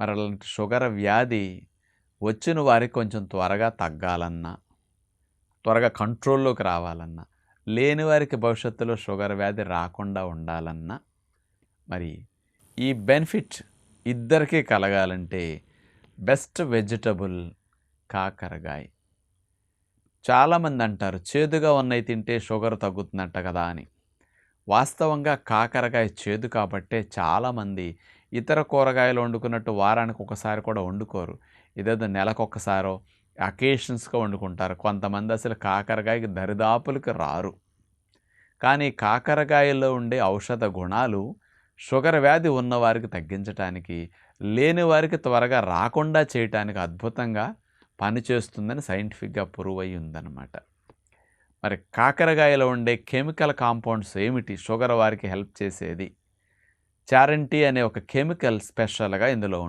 మరి అలాంటి షుగర్ వ్యాధి వచ్చిన వారికి కొంచెం త్వరగా తగ్గాలన్నా త్వరగా కంట్రోల్లోకి రావాలన్నా లేని వారికి భవిష్యత్తులో షుగర్ వ్యాధి రాకుండా ఉండాలన్నా మరి ఈ బెనిఫిట్ ఇద్దరికీ కలగాలంటే బెస్ట్ వెజిటబుల్ కాకరకాయ. చాలామంది అంటారు చేదుగా ఉన్నవి తింటే షుగర్ తగ్గుతుందంట కదా అని. వాస్తవంగా కాకరకాయ చేదు కాబట్టే చాలామంది ఇతర కూరగాయలు వండుకున్నట్టు వారానికి ఒకసారి కూడా వండుకోరు. ఇదేదో నెలకొకసారో అకేషన్స్గా వండుకుంటారు. కొంతమంది అసలు కాకరకాయకి దరిదాపులకు రారు. కానీ కాకరకాయలో ఉండే ఔషధ గుణాలు షుగర్ వ్యాధి ఉన్నవారికి తగ్గించడానికి లేని వారికి త్వరగా రాకుండా చేయటానికి అద్భుతంగా పనిచేస్తుందని సైంటిఫిక్గా ప్రూవ్ అయి ఉందన్నమాట. మరి కాకరకాయలో ఉండే కెమికల్ కాంపౌండ్స్ ఏమిటి? షుగర్ వారికి హెల్ప్ చేసేది? చారంటీ అనే ఒక కెమికల్ స్పెషల్గా ఇందులో ఉంటుంది